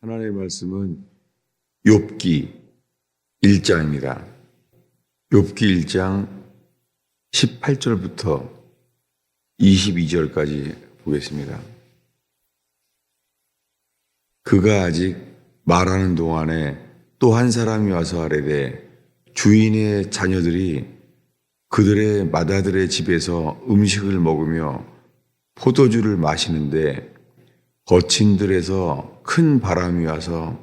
하나님의 말씀은 욥기 1장입니다. 욥기 1장 18절부터 22절까지 보겠습니다. 그가 아직 말하는 동안에 또 한 사람이 와서 아래되 주인의 자녀들이 그들의 마다들의 집에서 음식을 먹으며 포도주를 마시는데 거친 들에서 큰 바람이 와서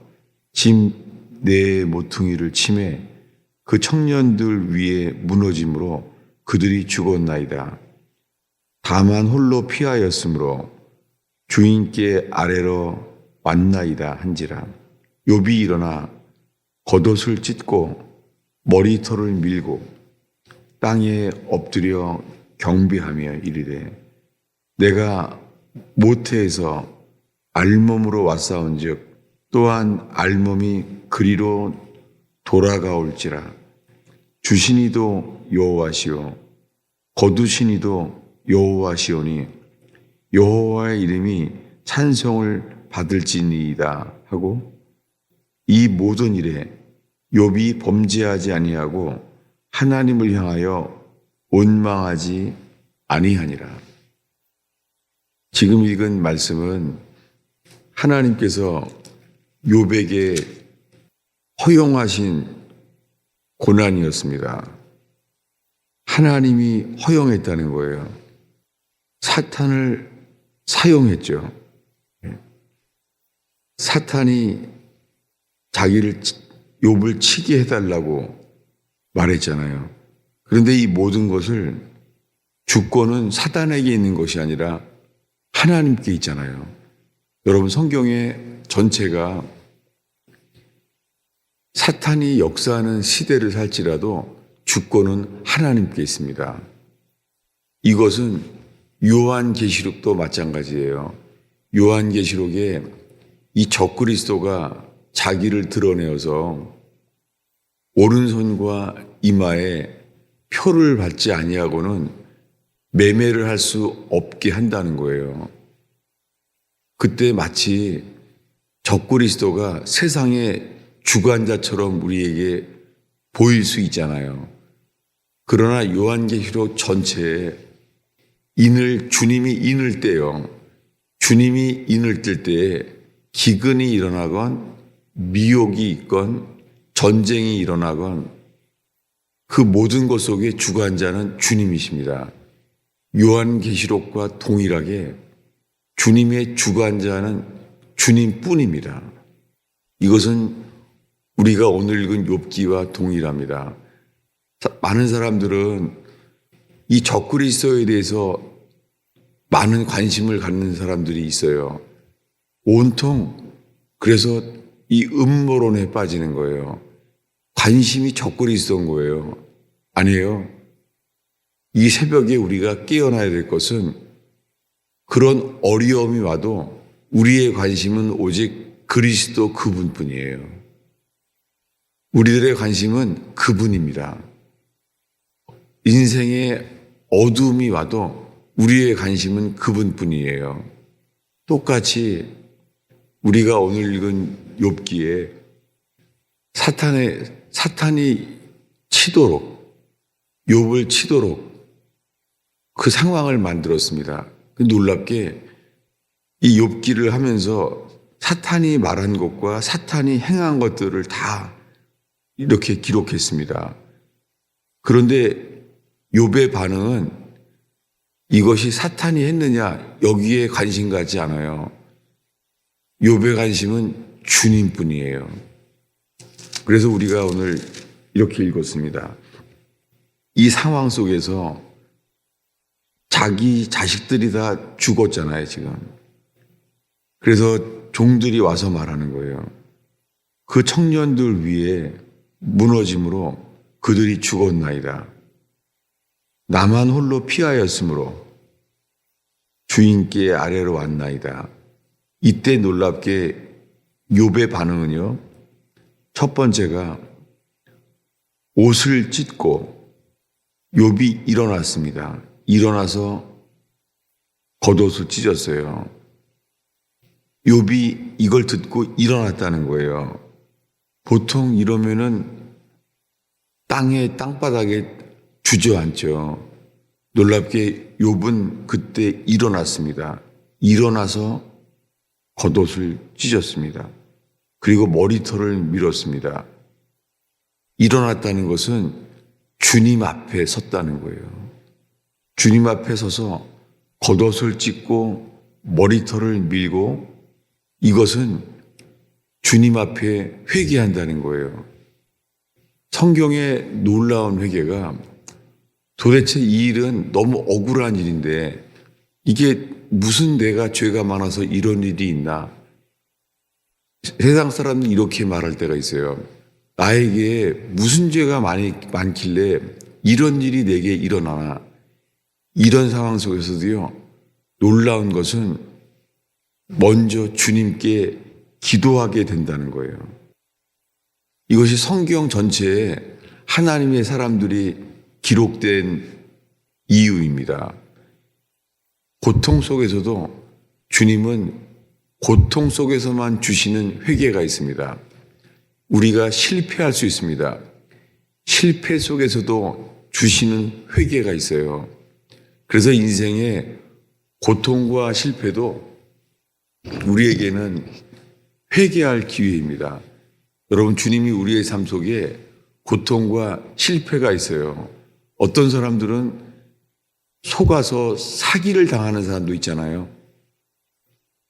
집네 모퉁이를 침해 그 청년들 위에 무너짐으로 그들이 죽었나이다. 다만 홀로 피하였으므로 주인께 아래로 왔나이다 한지라. 욥이 일어나 겉옷을 찢고 머리털을 밀고 땅에 엎드려 경비하며 이르되 내가 모태에서 알몸으로 왔사온즉 또한 알몸이 그리로 돌아가올지라 주신이도 여호와시오 거두신이도 여호와시오니 여호와의 이름이 찬송을 받을지니이다 하고 이 모든 일에 욥이 범죄하지 아니하고 하나님을 향하여 원망하지 아니하니라. 지금 읽은 말씀은 하나님께서 욥에게 허용하신 고난이었습니다. 하나님이 허용했다는 거예요. 사탄을 사용했죠. 사탄이 자기를 욥을 치게 해달라고 말했잖아요. 그런데 이 모든 것을 주권은 사단에게 있는 것이 아니라 하나님께 있잖아요. 여러분 성경의 전체가 사탄이 역사하는 시대를 살지라도 주권은 하나님께 있습니다. 이것은 요한계시록도 마찬가지예요. 요한계시록에 이 적그리스도가 자기를 드러내어서 오른손과 이마에 표를 받지 아니하고는 매매를 할 수 없게 한다는 거예요. 그때 마치 적그리스도가 세상의 주관자처럼 우리에게 보일 수 있잖아요. 그러나 요한계시록 전체에 인을 주님이 인을 떼요. 주님이 인을 뜰 때에 기근이 일어나건 미혹이 있건 전쟁이 일어나건 그 모든 것 속에 주관자는 주님이십니다. 요한계시록과 동일하게 주님의 주관자는 주님뿐입니다. 이것은 우리가 오늘 읽은 욥기와 동일합니다. 많은 사람들은 이 적그리스도에 대해서 많은 관심을 갖는 사람들이 있어요. 온통 그래서 이 음모론에 빠지는 거예요. 관심이 적그리스도인 거예요. 아니에요. 이 새벽에 우리가 깨어나야 될 것은 그런 어려움이 와도 우리의 관심은 오직 그리스도 그분뿐이에요. 우리들의 관심은 그분입니다. 인생의 어둠이 와도 우리의 관심은 그분뿐이에요. 똑같이 우리가 오늘 읽은 욥기에 사탄의 사탄이 치도록 욥을 치도록 그 상황을 만들었습니다. 그 놀랍게 이 욥기를 하면서 사탄이 말한 것과 사탄이 행한 것들을 다 이렇게 기록했습니다. 그런데 욥의 반응은 이것이 사탄이 했느냐 여기에 관심 갖지 않아요. 욥의 관심은 주님뿐이에요. 그래서 우리가 오늘 이렇게 읽었습니다. 이 상황 속에서 자기 자식들이 다 죽었잖아요, 지금. 그래서 종들이 와서 말하는 거예요. 그 청년들 위에 무너짐으로 그들이 죽었나이다. 나만 홀로 피하였으므로 주인께 아래로 왔나이다. 이때 놀랍게 욥의 반응은요. 첫 번째가 옷을 찢고 욥이 일어났습니다. 일어나서 겉옷을 찢었어요. 욥이 이걸 듣고 일어났다는 거예요. 보통 이러면은 땅에 땅바닥에 주저앉죠. 놀랍게 욥은 그때 일어났습니다. 일어나서 겉옷을 찢었습니다. 그리고 머리털을 밀었습니다. 일어났다는 것은 주님 앞에 섰다는 거예요. 주님 앞에 서서 겉옷을 찢고 머리털을 밀고 이것은 주님 앞에 회개한다는 거예요. 성경의 놀라운 회개가 도대체 이 일은 너무 억울한 일인데 이게 무슨 내가 죄가 많아서 이런 일이 있나? 세상 사람들이 이렇게 말할 때가 있어요. 나에게 무슨 죄가 많이 많길래 이런 일이 내게 일어나나? 이런 상황 속에서도요, 놀라운 것은 먼저 주님께 기도하게 된다는 거예요. 이것이 성경 전체에 하나님의 사람들이 기록된 이유입니다. 고통 속에서도 주님은 고통 속에서만 주시는 회개가 있습니다. 우리가 실패할 수 있습니다. 실패 속에서도 주시는 회개가 있어요. 그래서 인생의 고통과 실패도 우리에게는 회개할 기회입니다. 여러분, 주님이 우리의 삶 속에 고통과 실패가 있어요. 어떤 사람들은 속아서 사기를 당하는 사람도 있잖아요.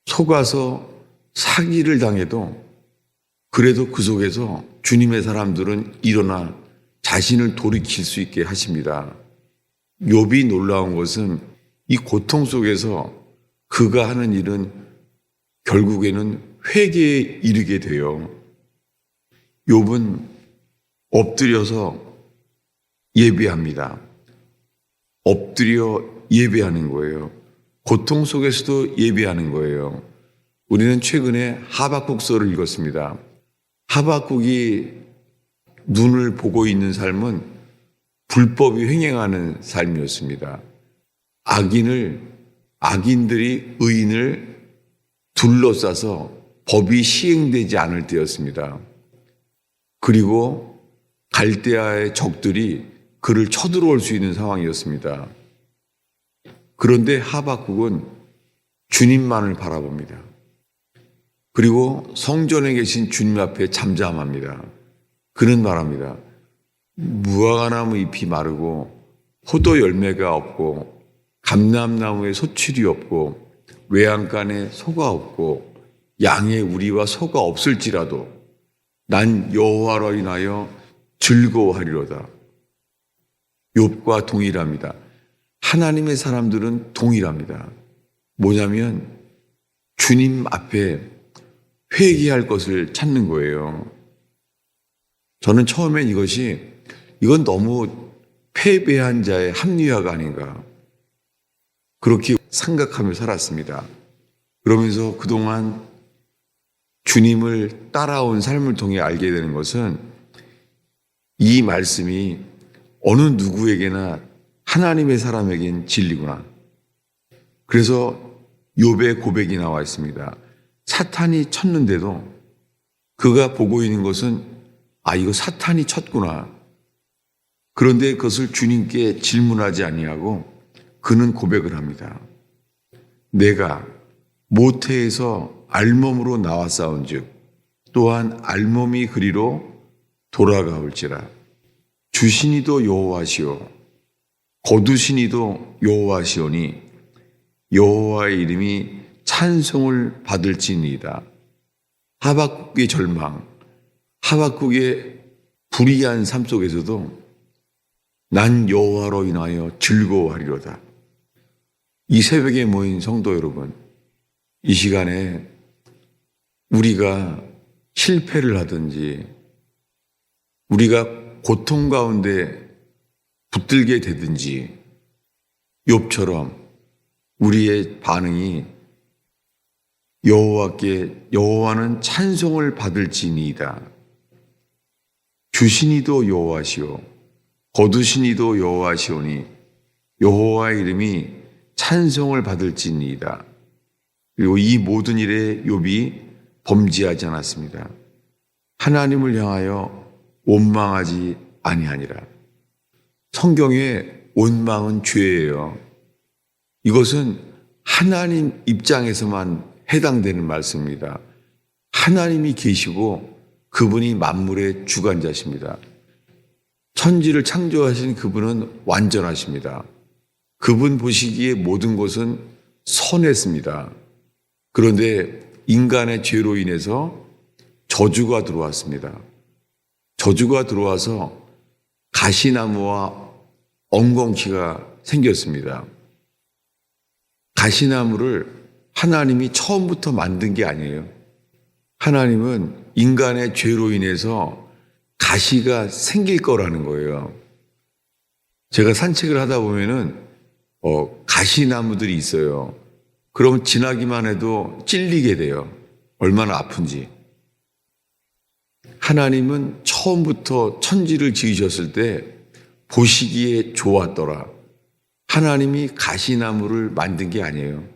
속아서 사기를 당해도 그래도 그 속에서 주님의 사람들은 일어나 자신을 돌이킬 수 있게 하십니다. 욥이 놀라운 것은 이 고통 속에서 그가 하는 일은 결국에는 회개에 이르게 돼요. 욥은 엎드려서 예배합니다. 엎드려 예배하는 거예요. 고통 속에서도 예배하는 거예요. 우리는 최근에 하박국서를 읽었습니다. 하박국이 눈을 보고 있는 삶은 불법이 횡행하는 삶이었습니다. 악인을 악인들이 의인을 둘러싸서 법이 시행되지 않을 때였습니다. 그리고 갈대아의 적들이 그를 쳐들어올 수 있는 상황이었습니다. 그런데 하박국은 주님만을 바라봅니다. 그리고 성전에 계신 주님 앞에 잠잠합니다. 그는 말합니다. 무화과나무 잎이 마르고 포도 열매가 없고 감람나무에 소출이 없고 외양간에 소가 없고 양의 우리와 소가 없을지라도 난 여호와로 인하여 즐거워하리로다. 욥과 동일합니다. 하나님의 사람들은 동일합니다. 뭐냐면 주님 앞에 회개할 것을 찾는 거예요. 저는 처음엔 이것이 이건 너무 패배한 자의 합리화가 아닌가. 그렇게 생각하며 살았습니다. 그러면서 그동안 주님을 따라온 삶을 통해 알게 되는 것은 이 말씀이 어느 누구에게나 하나님의 사람에겐 진리구나. 그래서 욥의 고백이 나와 있습니다. 사탄이 쳤는데도 그가 보고 있는 것은 아 이거 사탄이 쳤구나. 그런데 그것을 주님께 질문하지 아니하고 그는 고백을 합니다. 내가 모태에서 알몸으로 나왔사온즉 또한 알몸이 그리로 돌아가올지라 주신이도 여호와시오 거두신이도 여호와시오니 여호와의 이름이 찬송을 받을지니이다. 하박국의 절망, 하박국의 불의한 삶 속에서도 난 여호와로 인하여 즐거워하리로다. 이 새벽에 모인 성도 여러분, 이 시간에 우리가 실패를 하든지 우리가 고통 가운데 붙들게 되든지 욥처럼 우리의 반응이 여호와께 여호와는 찬송을 받을지니이다. 주신이도 여호와시오 거두신 이도 여호와시오니 여호와의 이름이 찬송을 받을지니이다. 그리고 이 모든 일에 욥이 범죄하지 않았습니다. 하나님을 향하여 원망하지 아니하니라. 성경의 원망은 죄예요. 이것은 하나님 입장에서만 해당되는 말씀입니다. 하나님이 계시고 그분이 만물의 주관자십니다. 천지를 창조하신 그분은 완전하십니다. 그분 보시기에 모든 것은 선했습니다. 그런데 인간의 죄로 인해서 저주가 들어왔습니다. 저주가 들어와서 가시나무와 엉겅퀴가 생겼습니다. 가시나무를 하나님이 처음부터 만든 게 아니에요. 하나님은 인간의 죄로 인해서 가시가 생길 거라는 거예요. 제가 산책을 하다 보면은 어, 가시나무들이 있어요. 그럼 지나기만 해도 찔리게 돼요. 얼마나 아픈지. 하나님은 처음부터 천지를 지으셨을 때 보시기에 좋았더라. 하나님이 가시나무를 만든 게 아니에요.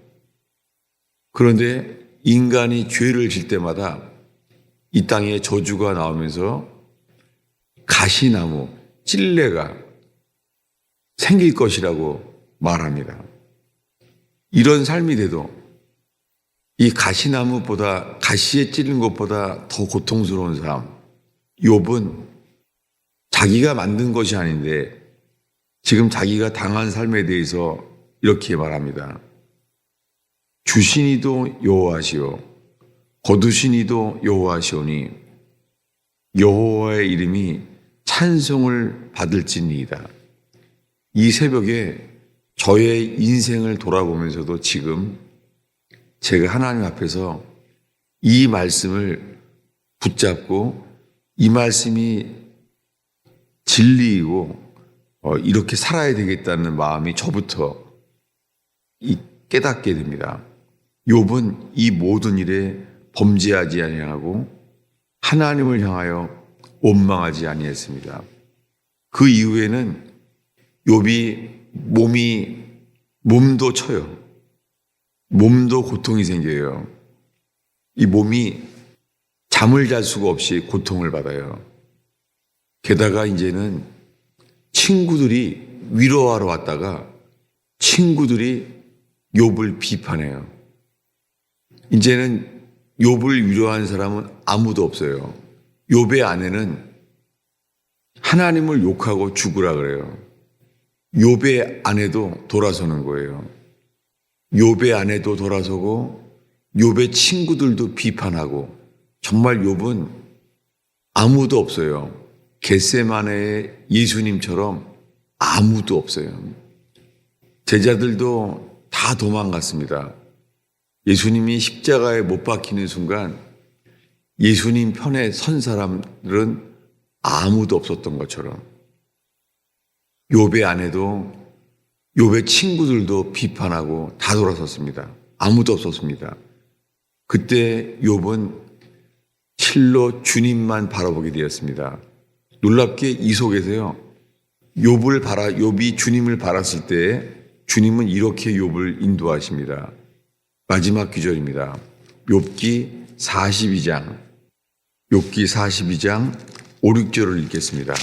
그런데 인간이 죄를 질 때마다 이 땅에 저주가 나오면서 가시나무, 찔레가 생길 것이라고 말합니다. 이런 삶이 돼도 이 가시나무보다 가시에 찌른 것보다 더 고통스러운 삶. 욥은 자기가 만든 것이 아닌데 지금 자기가 당한 삶에 대해서 이렇게 말합니다. 주신이도 여호와시오 거두신이도 여호와시오니 여호와의 이름이 찬송을 받을지니이다. 이 새벽에 저의 인생을 돌아보면서도 지금 제가 하나님 앞에서 이 말씀을 붙잡고 이 말씀이 진리이고 어, 이렇게 살아야 되겠다는 마음이 저부터 이 깨닫게 됩니다. 욥은 이 모든 일에 범죄하지 아니하고 하나님을 향하여 원망하지 아니했습니다. 그 이후에는 욥이 몸이 몸도 쳐요. 몸도 고통이 생겨요. 이 몸이 잠을 잘 수가 없이 고통을 받아요. 게다가 이제는 친구들이 위로하러 왔다가 친구들이 욥을 비판해요. 이제는 욥을 위로한 사람은 아무도 없어요. 욥의 아내는 하나님을 욕하고 죽으라 그래요. 욥의 아내도 돌아서는 거예요. 욥의 아내도 돌아서고 욥의 친구들도 비판하고 정말 욥은 아무도 없어요. 겟세마네의 예수님처럼 아무도 없어요. 제자들도 다 도망갔습니다. 예수님이 십자가에 못 박히는 순간 예수님 편에 선 사람들은 아무도 없었던 것처럼 욥의 아내도 욥의 친구들도 비판하고 다 돌아섰습니다. 아무도 없었습니다. 그때 욥은 실로 주님만 바라보게 되었습니다. 놀랍게 이 속에서요. 욥을 바라 욥이 주님을 바랐을 때 주님은 이렇게 욥을 인도하십니다. 마지막 귀절입니다. 욥기 42장 욥기 42장 5, 6절을 읽겠습니다.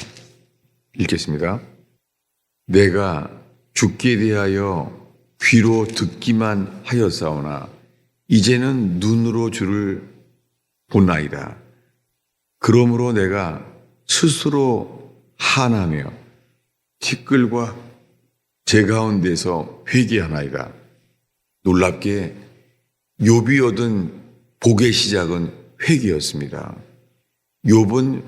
읽겠습니다. 내가 죽게 대하여 귀로 듣기만 하였사오나 이제는 눈으로 주를 보나이다. 그러므로 내가 스스로 한하며 티끌과 제 가운데서 회개하나이다. 놀랍게 욥이 얻은 복의 시작은 회개였습니다. 욥은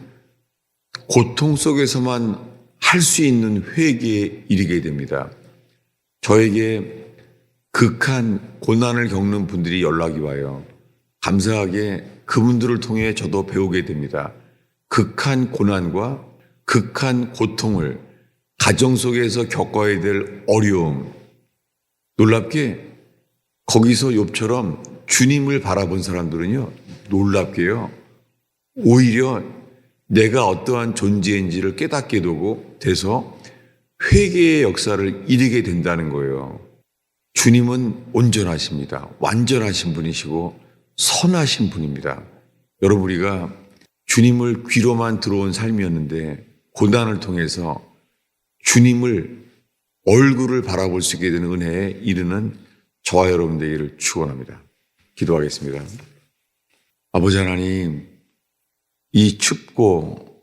고통 속에서만 할 수 있는 회개에 이르게 됩니다. 저에게 극한 고난을 겪는 분들이 연락이 와요. 감사하게 그분들을 통해 저도 배우게 됩니다. 극한 고난과 극한 고통을 가정 속에서 겪어야 될 어려움. 놀랍게 거기서 욥처럼 주님을 바라본 사람들은요, 놀랍게요, 오히려 내가 어떠한 존재인지를 깨닫게 되고 돼서 회개의 역사를 이루게 된다는 거예요. 주님은 온전하십니다. 완전하신 분이시고 선하신 분입니다. 여러분 우리가 주님을 귀로만 들어온 삶이었는데 고난을 통해서 주님을 얼굴을 바라볼 수 있게 되는 은혜에 이르는 저와 여러분 되기를 축원합니다. 기도하겠습니다. 아버지 하나님, 이 춥고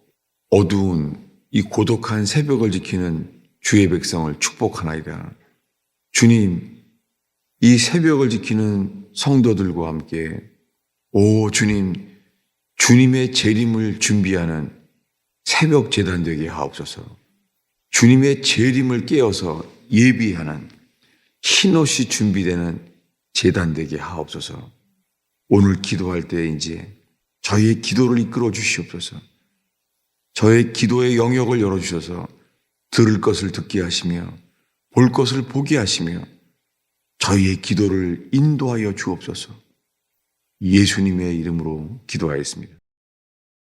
어두운 이 고독한 새벽을 지키는 주의 백성을 축복하나이다. 주님, 이 새벽을 지키는 성도들과 함께 오 주님, 주님의 재림을 준비하는 새벽 재단 되게 하옵소서. 주님의 재림을 깨어서 예비하는 흰옷이 준비되는 재단 되게 하옵소서. 오늘 기도할 때 이제 저희의 기도를 이끌어 주시옵소서. 저의 기도의 영역을 열어 주셔서 들을 것을 듣게 하시며 볼 것을 보게 하시며 저희의 기도를 인도하여 주옵소서. 예수님의 이름으로 기도하였습니다.